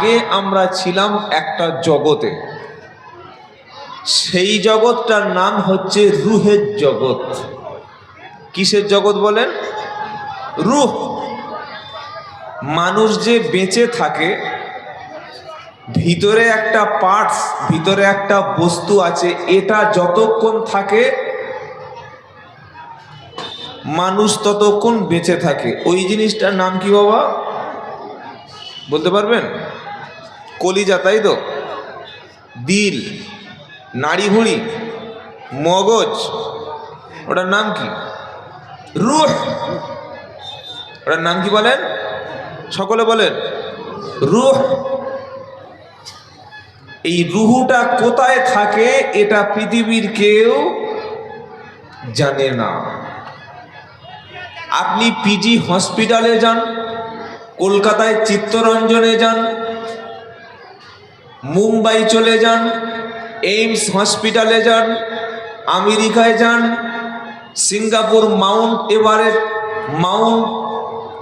আগে আমরা ছিলাম একটা জগতে। সেই জগৎটার নাম হচ্ছে রুহের জগৎ। কিসের জগৎ বলেন? রুহ। মানুষ যে বেঁচে থাকে, ভিতরে একটা পার্টস ভিতরে একটা বস্তু আছে, এটা যতক্ষণ থাকে, মানুষ ততক্ষণ বেঁচে থাকে। ওই জিনিসটার নাম কি বাবা? বলতে পারবেন? কলিজা, তাই তো? দিল নাড়ি ভুঁড়ি মগজ, ওটার নাম কি? রুহ। ওটার নাম কি বলেন? সকলে বলেন, রুহ। এই রুহুটা কোথায় থাকে, এটা পৃথিবীর কেউ জানে না। আপনি পিজি হসপিটালে যান, কলকাতায় চিত্তরঞ্জনে যান মুম্বাই চলে যান, এইমস হসপিটালে যান, আমেরিকায় যান, Singapore Mount Everest, Mount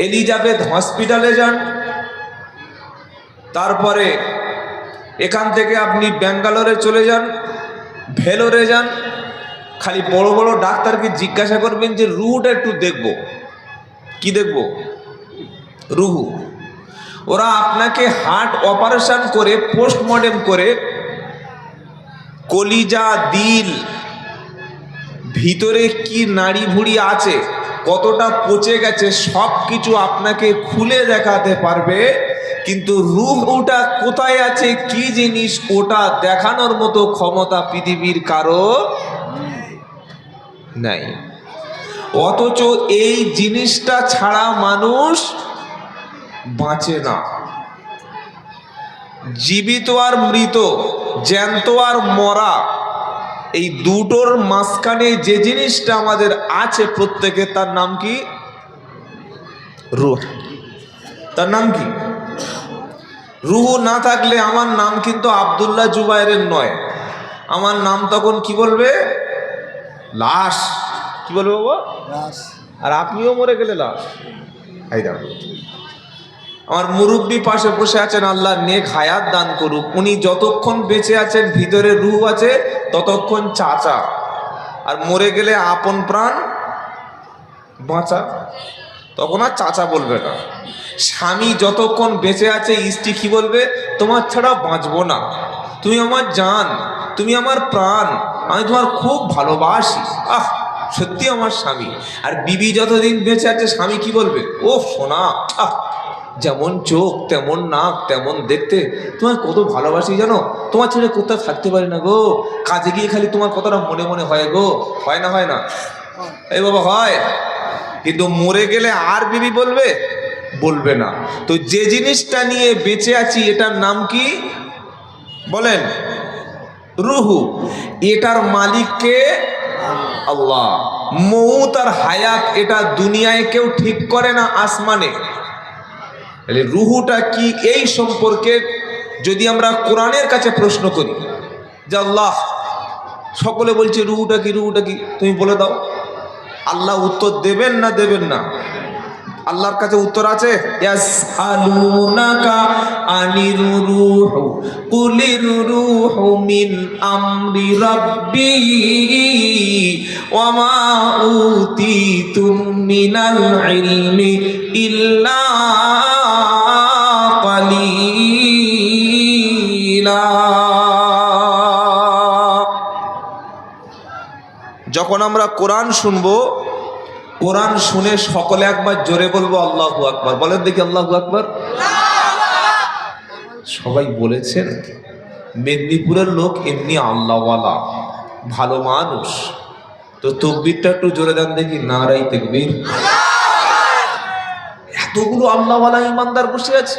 Elizabeth হসপিটালে যান। তারপরে এখান থেকে আপনি ব্যাঙ্গালোরে চলে যান, ভেলোরে যান। খালি বড় বড় ডাক্তারকে জিজ্ঞাসা করবেন যে রুহুটা একটু দেখব। কি দেখব? রুহু। ওরা আপনাকে হার্ট অপারেশন করে পোস্টমর্টেম করে, কলিজা, দিল, ভিতরে কি নাড়ি ভুড়ি আছে, কতটা পচে গেছে সব কিছু আপনাকে খুলে দেখাতে পারবে, কিন্তু রুহ ওটা কোথায় আছে, কি জিনিস, ওটা দেখানোর মতো ক্ষমতা পৃথিবীর কারও নাই। অথচ এই জিনিসটা ছাড়া মানুষ বাঁচে না। জীবিত আর মৃত জ্যান্ত আর মরা এই দুটোর মাঝখানে যে জিনিসটা আমাদের আছে প্রত্যেকে তার নাম কি? রুহ। তার নাম কি? রুহু না থাকলে আমার নাম কিন্তু আবদুল্লাহ জুবাইরের নয়। আমার নাম তখন কি বলবে? লাশ। কি বলবে বাবা? আর আপনিও মরে গেলে লাশ। এই দেখো। আমার মুরব্বী পাশে বসে আছেন, আল্লাহ নেক হায়াত দান করুক। উনি যতক্ষণ বেঁচে আছেন, ভিতরে রুহ আছে, ততক্ষণ চাচা। আর মরে গেলে আপন প্রাণ বাঁচা। তখন আর চাচা বলবে না। স্বামী যতক্ষণ বেঁচে আছে, স্ত্রী কি বলবে? তোমার ছাড়া বাঁচবো না। তুমি আমার জান, তুমি আমার প্রাণ, আমি তোমার খুব ভালোবাসি। আহ, সত্যি আমার স্বামী। আর বিবি যতদিন বেঁচে আছে, স্বামী কি বলবে? ও সোনা। আহ যেমন চোখ, তেমন নাক, তেমন দেখতে। তোমার কত ভালোবাসি জানো? তোমার ছেলে কোথাও থাকতে পারি না গো। কাজে গিয়ে খালি তোমার কতটা মনে মনে হয় গো। হয় না হয় না? এই বাবা, হয়। কিন্তু মরে গেলে আর বিবি বলবে? বলবে না। তো যে জিনিসটা নিয়ে বেঁচে আছি, এটার নাম কি? বলেন। রুহু। এটার মালিককে আল্লাহ। মৌত আর হায়াত এটা দুনিয়ায় কেউ ঠিক করে না আসমানে। তাহলে রুহুটা কি এই সম্পর্কে যদি আমরা কোরআনের কাছে প্রশ্ন করি যে আল্লাহ, সকলে বলছে রুহুটা কি রুহুটা কি, তুমি বলে দাও। আল্লাহ উত্তর দেবেন না দেবেন না? আল্লাহর কাছে উত্তর আছে? ইয়াসআলুনাকা আনির যখন আমরা কোরআন শুনব। কোরআন শুনে সকলে একবার জোরে বলব, আল্লাহু আকবার। বলেন দেখি, আল্লাহু আকবার। সবাই বলেছেন, মেদিনীপুরের লোক এমনি আল্লাহওয়ালা, ভালো মানুষ। তো তকবিরটা একটু জোরে দেন দেখি নারাই তেকবির। এতগুলো আল্লাহওয়ালা ইমানদার বসে আছে।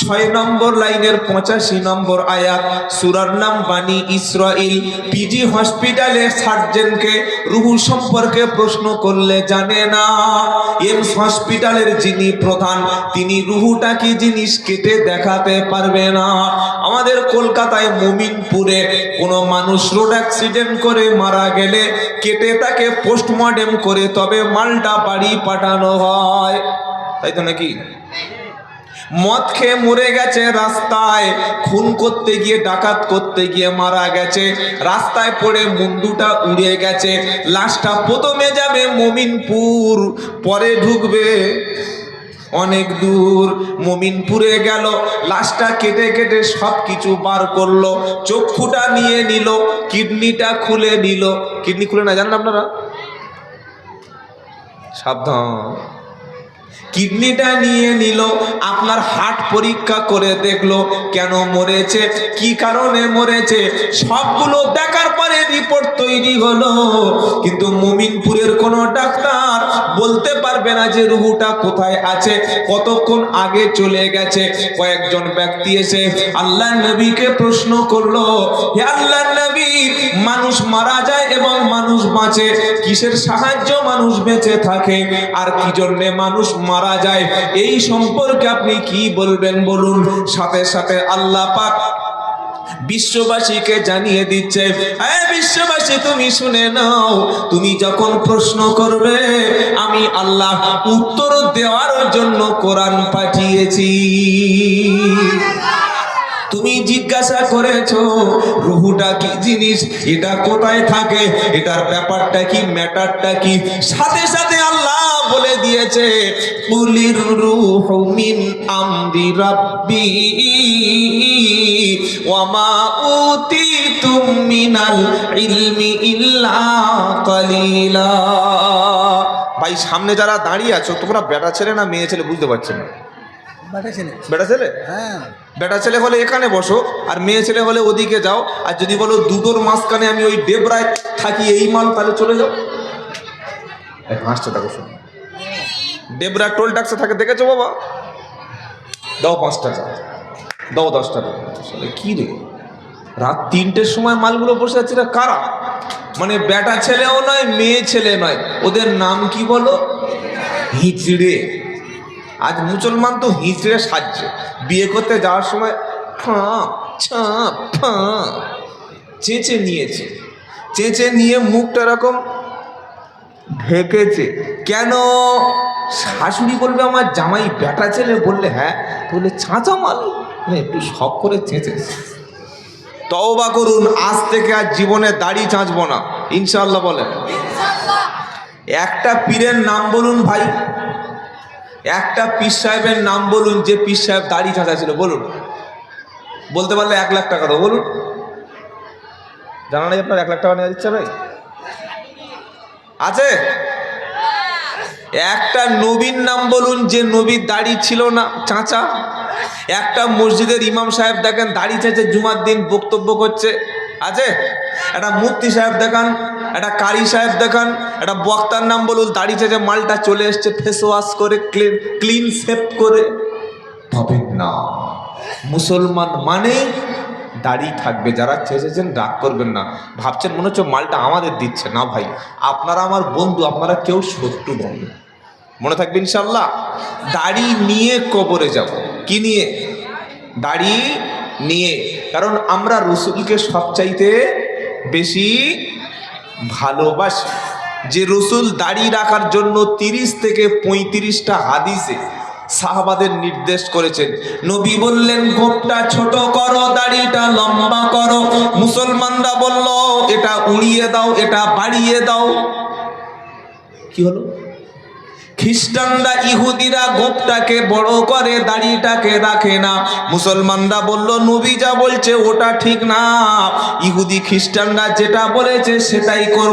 ছয় নম্বর লাইনের পঁচাশি নম্বর আয়াত, সুরার নাম বাণী ইসরাইল। পিজি হসপিটালে সার্জেনকে রুহু সম্পর্কে প্রশ্ন করলে জানে না। এমস হসপিটালের যিনি প্রধান, তিনি রুহুটা কি জিনিস কেটে দেখাতে পারবে না? আমাদের কলকাতায় মুমিনপুরে কোনো মানুষ রোড অ্যাক্সিডেন্ট করে মারা গেলে কেটে তাকে পোস্টমর্টেম করে তবে মালটা বাড়ি পাঠানো হয়। তাই তো নাকি? মদ খেয়ে মরে গেছে রাস্তায়, খুন করতে গিয়ে, ডাকাত করতে গিয়ে মারা গেছে। রাস্তায় পড়ে মুন্ডুটা উড়ে গেছে। লাশটা প্রথমে যাবে মমিনপুর, পরে ঢুকবে অনেক দূর। মমিনপুরে গেল, লাশটা কেটে কেটে সব কিছু বার করল। চক্ষুটা নিয়ে নিল, কিডনিটা খুলে নিল। কিডনি খুলে না, জানেন আপনারা? সাবধান। কিডনিটা নিয়ে নিল, আপনার হার্ট পরীক্ষা করে দেখল কেন মরেছে, কি কারণে মরেছে, সবগুলো দেখার পরে রিপোর্ট তৈরি হলো। কিন্তু মুমিনপুরের কোনো ডাক্তার বলতে পারবে না যে রুহুটা কোথায় আছে, কতক্ষণ আগে চলে গেছে। কয়েকজন ব্যক্তি এসে আল্লাহ নবীকে প্রশ্ন করল, হে আল্লাহ নবী, মানুষ মারা যায় এবং মানুষ বাঁচে, কিসের সাহায্য মানুষ বেঁচে থাকে, আর কি জন্যে মানুষ মারা যায়? এই সম্পর্কে আপনি কি বলবেন বলুন? সাথে সাথে আল্লাহ পাক বিশ্ববাসীকে জানিয়ে দিচ্ছে হ্যাঁ বিশ্ববাসী, তুমি শুনে নাও। তুমি যখন প্রশ্ন করবে, আমি আল্লাহ উত্তর দেওয়ার জন্য কোরআন পাঠিয়েছি। তুমি জিজ্ঞাসা করেছ, রুহুটা কি জিনিস? এটা কোথায় থাকে? এটার ব্যাপারটা কি, ম্যাটারটা কি? সাথে সাথে আল্লাহ বলে দিয়েছে কুলির রুহু মিন আমরি রাব্বি ওয়ামা উতিতুম মিনাল ইলমি ইল্লা কালিলা ভাই সামনে যারা দাঁড়িয়ে আছো তোমরা বেটা ছেলে না মেয়ে ছেলে বুঝতে পারছ না? বাটা ছেলে। বেটা ছেলে? হ্যাঁ। বেটা ছেলে হলে এখানে বসো আর মেয়ে ছেলে হলে ওদিকে যাও আর যদি বলো দুটোর মাঝখানে আমি ওই ডেবরায় থাকি এই মাল তাহলে চলে যাও। হাসছে দেখো শোনো। ডেবরা টোল ট্যাক্সে থাকে, দেখেছ বাবা? দাও পাঁচ টাকা দাও দশ টাকা আসলে কি রে? রাত তিনটের সময় মালগুলো বসে যাচ্ছে এরা কারা? মানে বেটা ছেলেও নয়, মেয়ে ছেলে নয়, ওদের নাম কি বলো? হিচড়ে আজ মুসলমান তো হিঁচড়ে সাজছে। বিয়ে করতে যাওয়ার সময় ফাঁপ ছাপ ফাঁপ চেঁচে নিয়েছে। চেঁচে নিয়ে মুখটা এরকম ঢেকেছে। কেন? শাশুড়ি বলবে আমার জামাই বেটা ছেলে বললে হ্যাঁ। বললে চাঁচা মাল? একটু শখ করে চেঁচেছে তওবা করুন আজ থেকে আর জীবনে দাড়ি চাঁচবো না ইনশাল্লাহ বলেন। একটা পীরের নাম বলুন ভাই একটা পীর সাহেবের নাম বলুন যে পীর সাহেব দাড়ি চাঁচা ছিল বলুন। বলতে পারলে এক লাখ টাকা দেবো বলুন। জানা নেই আপনার এক লাখ টাকা নেওয়া দিচ্ছে ভাই? আছে? একটা নবীর নাম বলুন, যে নবীর দাড়ি ছিল না, চাঁচা। একটা মসজিদের ইমাম সাহেব দেখেন, দাড়ি চেঁচে জুমার দিন বক্তব্য করছে। আছে? একটা মুফতি সাহেব দেখান, একটা কারি সাহেব দেখান, একটা বক্তার নাম বলুন, দাড়ি চেঁচে মালটা চলে এসছে ফেস ওয়াশ করে ক্লিন ক্লিন সেভ করে। পাবেন না, মুসলমান মানে দাড়ি থাকবে, যারা চেঁচেছেন রাগ করবেন না। ভাবছেন মনে হচ্ছে মালটা আমাদের দিচ্ছে। না ভাই, আপনারা আমার বন্ধু, আপনারা কেউ শত্রু বন্ধু মনে থাকবে ইনশাল্লাহ দাড়ি নিয়ে কবরে যাব। কি নিয়ে? দাড়ি নিয়ে। কারণ আমরা রসুলকে সবচাইতে বেশি ভালোবাসি। যে রসুল দাড়ি রাখার জন্য তিরিশ থেকে পঁয়ত্রিশটা হাদিসে সাহাবাদের নির্দেশ করেছেন। নবী বললেন, গোপটা ছোট করো, দাড়িটা লম্বা করো। মুসলমানরা বলল, এটা উড়িয়ে দাও, এটা বাড়িয়ে দাও। কি হলো? খ্রিস্টানরা ইহুদিরা গোপটাকে বড় করে, দাড়িটাকে রাখে না। মুসলমানরা বলল, নবী যা বলছে, ওটা ঠিক না। ইহুদি খ্রিস্টানরা যেটা বলেছে, সেটাই করব।